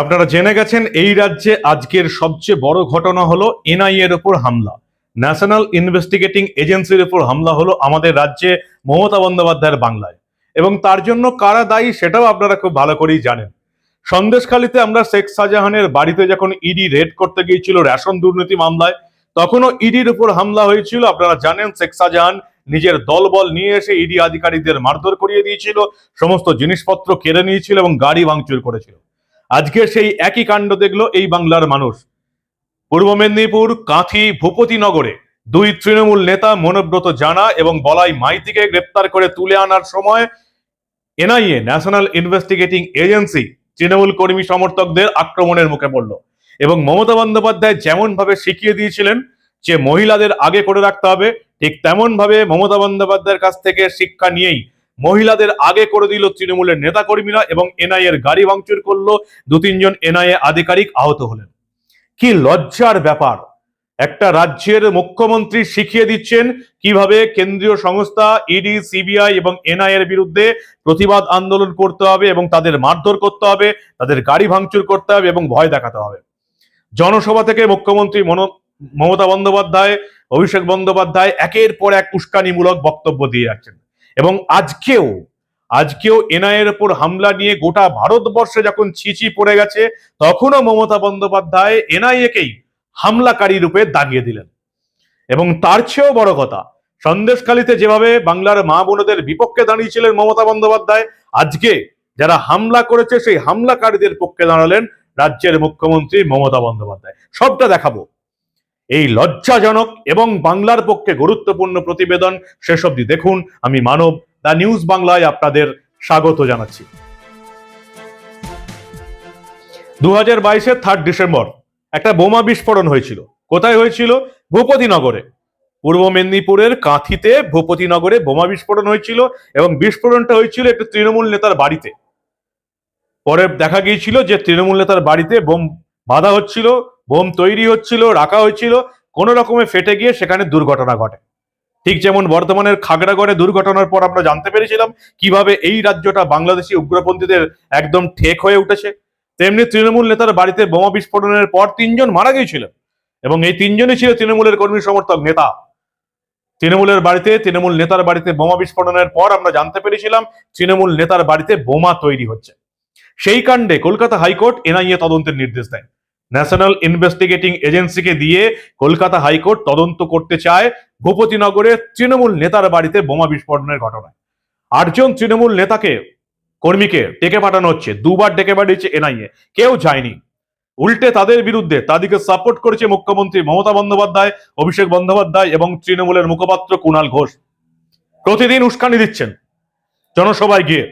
আপনারা জেনে গেছেন, এই রাজ্যে আজকের সবচেয়ে বড় ঘটনা হলো এনআইএ এর উপর হামলা। ন্যাশনাল ইনভেস্টিগেটিং এজেন্সির উপর হামলা হলো আমাদের রাজ্যে মমতা বন্দ্যোপাধ্যায়ের বাংলায়। এবং তার জন্য কারা দায়ী সেটাও আপনারা খুব ভালো করেই জানেন। সন্দেশখালীতে আমরা শেখ শাহজাহানের বাড়িতে যখন ইডি রেড করতে গিয়েছিল রেশন দুর্নীতি মামলায়, তখনও ইডির উপর হামলা হয়েছিল। আপনারা জানেন, শেখ শাহজাহান নিজের দলবল নিয়ে এসে ইডি আধিকারিকদের মারধর করিয়ে দিয়েছিল, সমস্ত জিনিসপত্র কেড়ে নিয়েছিল এবং গাড়ি ভাঙচুর করেছিল। আজকে সেই একই কাণ্ড দেখল এই বাংলার মানুষ। পূর্ব মেদিনীপুর, কাঁথি ভূপতিনগরে দুই তৃণমূল নেতা মনোব্রত জানা এবং বলাই মাইতিকে গ্রেপ্তার করে তুলে আনার সময় NIA, national investigating agency, Trinamool কর্মী সমর্থকদের আক্রমণের মুখে পড়ল এবং মমতা বন্দ্যোপাধ্যায় যেমন ভাবে শিখিয়ে দিয়েছিলেন যে মহিলাদের আগে করে রাখতে হবে, ঠিক তেমন ভাবে মমতা বন্দ্যোপাধ্যায়ের কাছ থেকে শিক্ষা নিয়েই মহিলাদের আগে করে দিল তৃণমূলের নেতাকর্মীরা এবং এনআইএ এর গাড়ি ভাঙচুর করল। দু তিনজন এনআইএ আধিকারিক আহত হলেন। কি লজ্জার ব্যাপার। একটা রাজ্যের মুখ্যমন্ত্রী শিখিয়ে দিচ্ছেন কীভাবে কেন্দ্রীয় সংস্থা, ইডি, সিবিআই এবং এনআই এর বিরুদ্ধে প্রতিবাদ আন্দোলন করতে হবে এবং তাদের মারধর করতে হবে, তাদের গাড়ি ভাঙচুর করতে হবে এবং ভয় দেখাতে হবে। জনসভা থেকে মুখ্যমন্ত্রী মনো- মমতা বন্দ্যোপাধ্যায়, অভিষেক বন্দ্যোপাধ্যায় একের পর এক উস্কানিমূলক বক্তব্য দিয়ে যাচ্ছেন। এবং আজকেও আজকেও এনআইএর উপর হামলা নিয়ে গোটা ভারতবর্ষে যখন ছিচি পড়ে গেছে, তখনও মমতা বন্দ্যোপাধ্যায় এনআইএকেই হামলাকারী রূপে দাগিয়ে দিলেন। এবং তার চেয়েও বড় কথা, সন্দেশখালীতে যেভাবে বাংলার মা বোনদের বিপক্ষে দাঁড়িয়েছিলেন মমতা বন্দ্যোপাধ্যায়, আজকে যারা হামলা করেছে, সেই হামলাকারীদের পক্ষে দাঁড়ালেন রাজ্যের মুখ্যমন্ত্রী মমতা বন্দ্যোপাধ্যায়। সবটা দেখাবো। এই লজ্জাজনক এবং বাংলার পক্ষে গুরুত্বপূর্ণ প্রতিবেদন শেষ অবধি দেখুন। আমি মানব দ্য নিউজ বাংলায় আপনাদের স্বাগত জানাচ্ছি। দু হাজার বাইশের থার্ড ডিসেম্বর, একটা বোমা বিস্ফোরণ হয়েছিল। কোথায় হয়েছিল? ভূপতিনগরে পূর্ব মেদিনীপুরের কাঁথিতে ভূপতিনগরে বোমা বিস্ফোরণ হয়েছিল এবং বিস্ফোরণটা হয়েছিল একটি তৃণমূল নেতার বাড়িতে। পরে দেখা গিয়েছিল যে তৃণমূল নেতার বাড়িতে বোম বাঁধা হচ্ছিল। বোম তৈরি হচ্ছিল, রাখা হয়েছিল, কোন রকমে ফেটে গিয়ে সেখানে দুর্ঘটনা ঘটে। ঠিক যেমন বর্তমানের খাগড়াগড়ে দুর্ঘটনার পর আমরা জানতে পেরেছিলাম কীভাবে এই রাজ্যটা বাংলাদেশি উগ্রপন্থীদের একদম ঠেক হয়ে উঠেছে। তেমনি তৃণমূল নেতার বাড়িতে বোমা বিস্ফোরণের পর তিনজন মারা গিয়েছিলেন এবং এই তিনজনই ছিল তৃণমূলের কর্মী সমর্থক নেতা। তৃণমূলের বাড়িতে, তৃণমূল নেতার বাড়িতে বোমা বিস্ফোরণের পর আমরা জানতে পেরেছিলাম তৃণমূল নেতার বাড়িতে বোমা তৈরি হচ্ছে। সেই কাণ্ডে কলকাতা হাইকোর্ট এনআইএ তদন্তের নির্দেশ দেয়। ন্যাশনাল ইনভেস্টিগেটিং এজেন্সিকে দিয়ে কলকাতা হাইকোর্ট তদন্ত করতে চায় ভূপতিনগরে তৃণমূল নেতার বাড়িতে বোমা বিস্ফোরণের ঘটনায়। আটজন তৃণমূল নেতাকে, কর্মীকে ডেকে পাঠানো হচ্ছে। দুবার ডেকে পাঠিয়েছে এনআইএ। কেউ যায়নি। উল্টে তাদের বিরুদ্ধে তাদেরকে সাপোর্ট করেছে মুখ্যমন্ত্রী মমতা বন্দ্যোপাধ্যায়, অভিষেক বন্দ্যোপাধ্যায় এবং তৃণমূলের মুখপাত্র কুণাল ঘোষ। প্রতিদিন উস্কানি দিচ্ছেন জনসভায় গিয়ে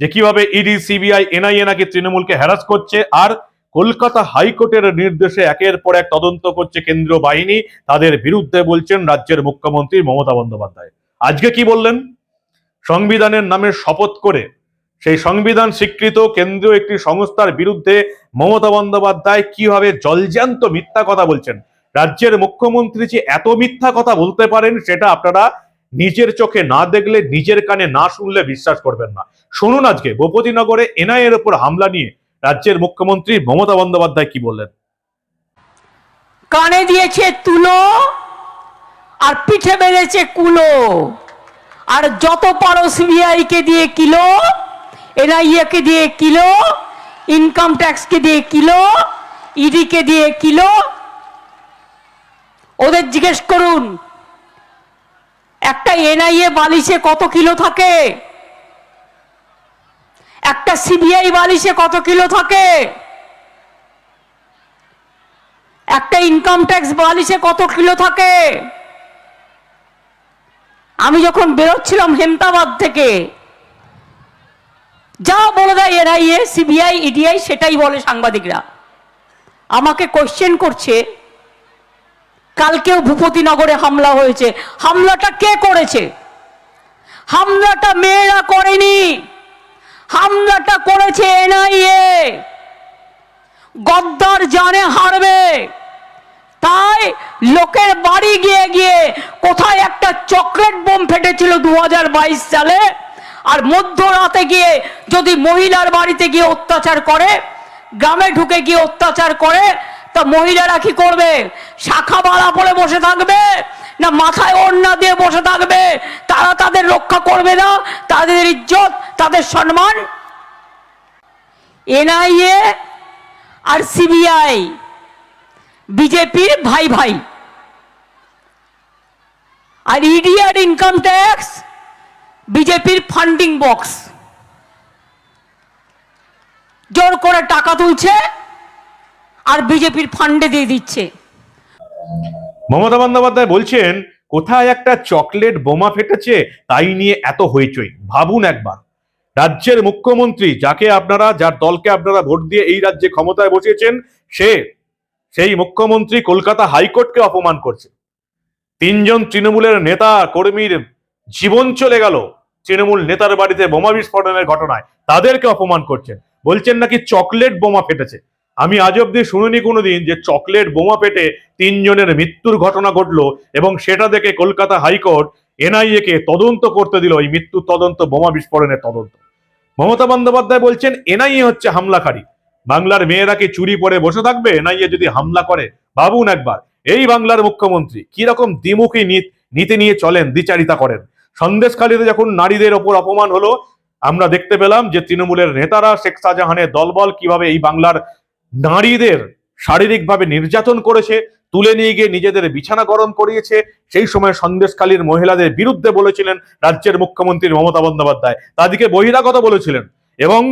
যে কীভাবে ইডি, সিবিআই, এনআইএ নাকি তৃণমূলকে হ্যারাস করছে আর কলকাতা হাইকোর্টের নির্দেশে একের পর এক তদন্ত করছে কেন্দ্রীয় বাহিনী। তাদের বিরুদ্ধে বলছেন রাজ্যের মুখ্যমন্ত্রী মমতা বন্দ্যোপাধ্যায়। আজকে কি বললেন? সংবিধানের নামে শপথ করে সেই সংবিধান স্বীকৃত কেন্দ্রীয় একটি সংস্থার বিরুদ্ধে মমতা বন্দ্যোপাধ্যায় কীভাবে জলজান্ত মিথ্যা কথা বলছেন? রাজ্যের মুখ্যমন্ত্রী যে এত মিথ্যা কথা বলতে পারেন, সেটা আপনারা নিজের চোখে না দেখলে, নিজের কানে না শুনলে বিশ্বাস করবেন না। শুনুন আজকে, ভূপতিনগরে এনআইএ এর উপর হামলা নিয়ে রাজ্যের মুখ্যমন্ত্রী মমতা বন্দ্যোপাধ্যায় কি বললেন? কানে দিয়েছে তুলো আর পিঠে বেড়েছে কুলো। আর যত পারো সিবিআই কে দিয়ে কিলো এনআইএ কে দিয়ে কিলো ইনকাম ট্যাক্স কে দিয়ে কিলো ইডি কে দিয়ে কিলো, ওদের জিজ্ঞেস করুন, একটা এনআইএ বালিশে কত কিলো থাকে? একটা সিবিআই বালিশে কত কিলো থাকে? একটা ইনকাম ট্যাক্স বালিশে কত কিলো থাকে? আমি যখন বেরোচ্ছিলাম হেমতাবাদ থেকে, যা বলে দেয় এনআইএ, সিবিআই, ইডিআই, সেটাই বলে সাংবাদিকরা। আমাকে কোশ্চেন করছে, কালকেও ভূপতিনগরে হামলা হয়েছে। হামলাটা কে করেছে? হামলাটা মেয়েরা করেনি। হামলাটা করেছে এনআইএ। গদ্দার জানে হারবে। তাই লোকের বাড়ি গিয়ে গিয়ে কোথায় একটা চকলেট বোম ফেটেছিল দু হাজার বাইশ সালে, আর মধ্যরাতে গিয়ে যদি মহিলার বাড়িতে গিয়ে অত্যাচার করে, গ্রামে ঢুকে গিয়ে অত্যাচার করে, তা মহিলারা কি করবে? শাখা বাড়া পরে বসে থাকবে? না মাথায় ওড়না দিয়ে বসে থাকবে? তারা তাদের রক্ষা করবে না? তাদের ইজ্জত তাদের সম্মান? এনআইএ আর সিবিআই, বিজেপির ভাই ভাই। আর ইডি আর ইনকাম ট্যাক্স, বিজেপির ফান্ডিং বক্স। জোর করে টাকা তুলছে আর বিজেপির ফান্ডে দিয়ে দিচ্ছে। মমতা বন্দ্যোপাধ্যায় বলছেন, কোথায় একটা চকলেট বোমা ফেটেছে, তাই নিয়ে এত হইচই। ভাবুন একবার। রাজ্যের মুখ্যমন্ত্রী যাকে আপনারা, যার দলকে আপনারা ভোট দিয়ে এই রাজ্যে ক্ষমতায় বসিয়েছেন, সে সেই মুখ্যমন্ত্রী কলকাতা হাইকোর্টকে অপমান করছে। তিনজন তৃণমূলের নেতা কর্মীর জীবন চলে গেল তৃণমূল নেতার বাড়িতে বোমা বিস্ফোরণের ঘটনায়। তাদেরকে অপমান করছেন বলছেন নাকি চকলেট বোমা ফেটেছে। আমি আজ অব্দি শুনিনি কোনোদিন যে চকলেট বোমা পেটে তিনজনের মৃত্যুর ঘটনা ঘটলো এবং সেটা দেখে কলকাতা হাইকোর্ট এনআইএ কে তদন্ত করতে দিল এই মৃত্যু তদন্ত, বোমা বিস্ফোরণের তদন্ত। মমতা বন্দ্যোপাধ্যায় বলছেন, এনআইএ হচ্ছে হামলাকারী। বাংলার মেয়েরা কি চুরি পরে বসে থাকবে? এনআইএ যদি হামলা করে, ভাবুন একবার। এই বাংলার মুখ্যমন্ত্রী কি রকম দ্বিমুখী নীত- নীতি নিয়ে চলেন, দ্বিচারিতা করেন। সন্দেশখালীতে যখন নারীদের ওপর অপমান হলো, আমরা দেখতে পেলাম যে তৃণমূলের নেতারা শেখ শাহজাহানের দলবল কীভাবে এই বাংলার নারীদের শারীরিকভাবে নির্যাতন করেছে তুলে নিয়ে গিয়ে নিজেদের বিছানা গরম করিয়েছে। সেই সময় সন্দেশকালীর মহিলাদের বিরুদ্ধে বলেছিলেন রাজ্যের মুখ্যমন্ত্রী মমতা বন্দ্যোপাধ্যায়। তাদেরকে বহিরাগত বলেছিলেন এবং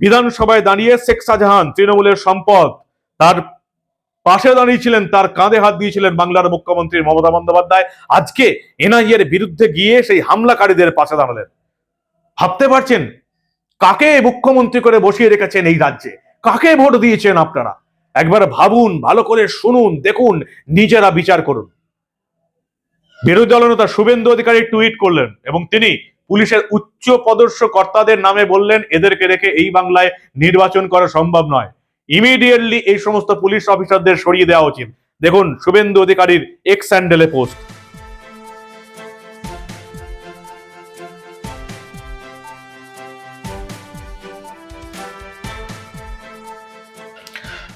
বিধানসভায় দাঁড়িয়ে শেখ শাহজাহান তৃণমূলের সম্পদ, তার পাশে দাঁড়িয়েছিলেন, তার কাঁধে হাত দিয়েছিলেন বাংলার মুখ্যমন্ত্রী মমতা বন্দ্যোপাধ্যায়। আজকে এনআইএর বিরুদ্ধে গিয়ে সেই হামলাকারীদের পাশে দাঁড়ালেন। ভাবতে পারছেন? কাকে মুখ্যমন্ত্রী করে বসিয়ে রেখেছেন এই রাজ্যে? কাকে ভোট দিয়েছেন আপনারা? একবার ভাবুন, ভালো করে শুনুন, দেখুন, নিজেরা বিচার করুন। বিরোধী দলনেতা শুভেন্দু অধিকারী টুইট করলেন এবং তিনি পুলিশের উচ্চ পদস্য কর্তাদের নামে বললেন, এদেরকে রেখে এই বাংলায় নির্বাচন করা সম্ভব নয়। ইমিডিয়েটলি এই সমস্ত পুলিশ অফিসারদের সরিয়ে দেওয়া উচিত। দেখুন, শুভেন্দু অধিকারীর এক্স স্যান্ডেলে পোস্ট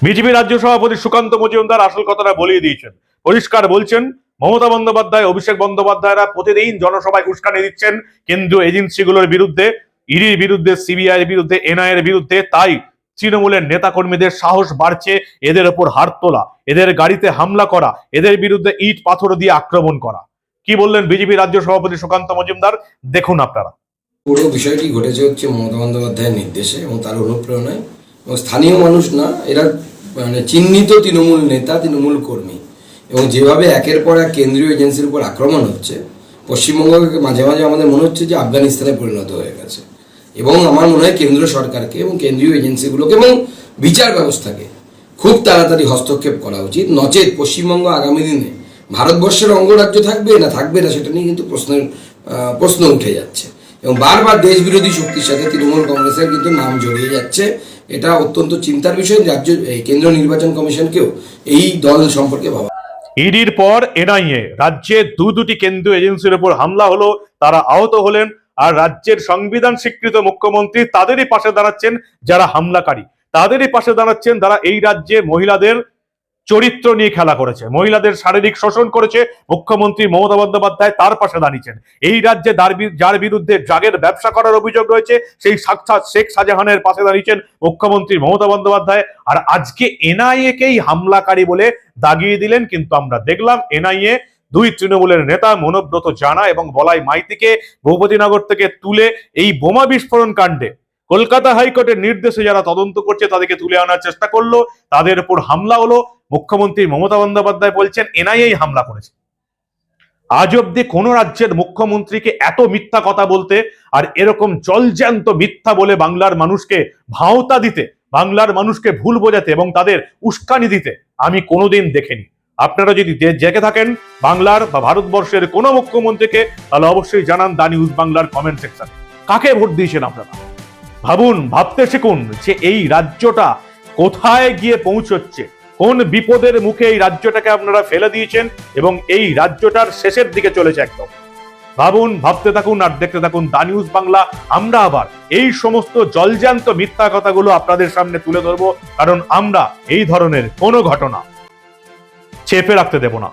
বিজেপি রাজ্য সভাপতি সুকান্ত মজুমদার আসল কথাটা বলিয়ে দিয়েছেন। পরিষ্কার বলছেন, মমতা বন্দ্যোপাধ্যায়, অভিষেক বন্দ্যোপাধ্যায়রা প্রতিদিন জনসভায় উস্কানি দিচ্ছেন কেন্দ্রীয় এজেন্সিগুলোর বিরুদ্ধে, ইডির বিরুদ্ধে সিবিআই এর বিরুদ্ধে এনআই এর বিরুদ্ধে। তাই তৃণমূলের নেতাকর্মীদের সাহস বাড়ছে এদের ওপর হাত তোলা, এদের গাড়িতে হামলা করা, এদের বিরুদ্ধে ইট পাথর দিয়ে আক্রমণ করা। কি বললেন বিজেপি রাজ্য সভাপতি সুকান্ত মজুমদার? দেখুন আপনারা। পুরো বিষয়টি ঘটেছে হচ্ছে মমতা বন্দ্যোপাধ্যায়ের নির্দেশে এবং তার অনুপ্রেরণায়। এবং স্থানীয় মানুষ না, এরা মানে চিহ্নিত তৃণমূল নেতা, তৃণমূল কর্মী। এবং যেভাবে একের পর এক কেন্দ্রীয় এজেন্সির উপর আক্রমণ হচ্ছে পশ্চিমবঙ্গকে মাঝে মাঝে আমাদের মনে হচ্ছে যে আফগানিস্তানে পরিণত হয়ে গেছে। এবং আমার মনে হয় কেন্দ্র সরকারকে এবং কেন্দ্রীয় এজেন্সিগুলোকে এবং বিচার ব্যবস্থাকে খুব তাড়াতাড়ি হস্তক্ষেপ করা উচিত। নচেত পশ্চিমবঙ্গ আগামী দিনে ভারতবর্ষের অঙ্গরাজ্য থাকবে না থাকবে না সেটা নিয়ে কিন্তু প্রশ্নের প্রশ্ন উঠে যাচ্ছে। এবং বারবার দেশ বিরোধী শক্তির সাথে তৃণমূল কংগ্রেসের কিন্তু নাম জড়িয়ে যাচ্ছে। এটা অত্যন্ত চিন্তার বিষয়, রাজ্য কেন্দ্র নির্বাচন কমিশনকেও এই দল সম্পর্কে ভাবা। ইডির পর এনআইএ, রাজ্যে দু দুটি কেন্দ্রীয় এজেন্সির উপর হামলা হলো, তারা আহত হলেন, আর রাজ্যের সংবিধান স্বীকৃত মুখ্যমন্ত্রী তাদেরই পাশে দাঁড়াচ্ছেন যারা হামলাকারী। তাদেরই পাশে দাঁড়াচ্ছেন তারা এই রাজ্যে মহিলাদের চরিত্র নিয়ে খেলা করেছে। মহিলাদের শারীরিক শোষণ করেছে, মুখ্যমন্ত্রী মমতা বন্দ্যোপাধ্যায় তার পাশে দাঁড়িয়েছেন। এই রাজ্যে যার বিরুদ্ধে ড্রাগের ব্যবসা করার অভিযোগ রয়েছে, সেই সাক্ষাৎ শেখ শাহজাহানের পাশে দাঁড়িয়েছেন মুখ্যমন্ত্রী মমতা বন্দ্যোপাধ্যায়। আর আজকে এনআইএ কেই হামলাকারী বলে দাগিয়ে দিলেন, কিন্তু আমরা দেখলাম এনআইএ দুই তৃণমূলের নেতা মনোব্রত জানা এবং বলাই মাইতিকে ভূপতিনগর থেকে তুলে এই বোমা বিস্ফোরণ কাণ্ডে কলকাতা হাইকোর্টের নির্দেশে যারা তদন্ত করছে, তাদেরকে তুলে আনার চেষ্টা করল। তাদের উপর হামলা হলো। মুখ্যমন্ত্রী মমতা বন্দ্যোপাধ্যায় বলছেন, এনআইএ হামলা করেছে। আজ অব্দি কোন রাজ্যের মুখ্যমন্ত্রীকে এত মিথ্যা কথা বলতে আর এরকম জলজ্যান্ত মিথ্যা বলে বাংলার মানুষকে ভাওতা দিতে, বাংলার মানুষকে ভুল বোঝাতে এবং তাদের উস্কানি দিতে আমি কোনোদিন দেখিনি। আপনারা যদি জেগে থাকেন বাংলার বা ভারতবর্ষের কোনো মুখ্যমন্ত্রীকে, তাহলে অবশ্যই জানান দা নিউজ বাংলার কমেন্ট সেকশনে। কাকে ভোট দিয়েছেন আপনারা? ভাবুন, ভাবতে শিখুন যে এই রাজ্যটা কোথায় গিয়ে পৌঁছচ্ছে, কোন বিপদের মুখে এই রাজ্যটাকে আপনারা ফেলে দিয়েছেন এবং এই রাজ্যটার শেষের দিকে চলেছে একদম। ভাবুন, ভাবতে থাকুন আর দেখতে থাকুন দা নিউজ বাংলা। আমরা আবার এই সমস্ত জলজ্যান্ত মিথ্যা কথাগুলো আপনাদের সামনে তুলে ধরবো, কারণ আমরা এই ধরনের কোনো ঘটনা চেপে রাখতে দেব না।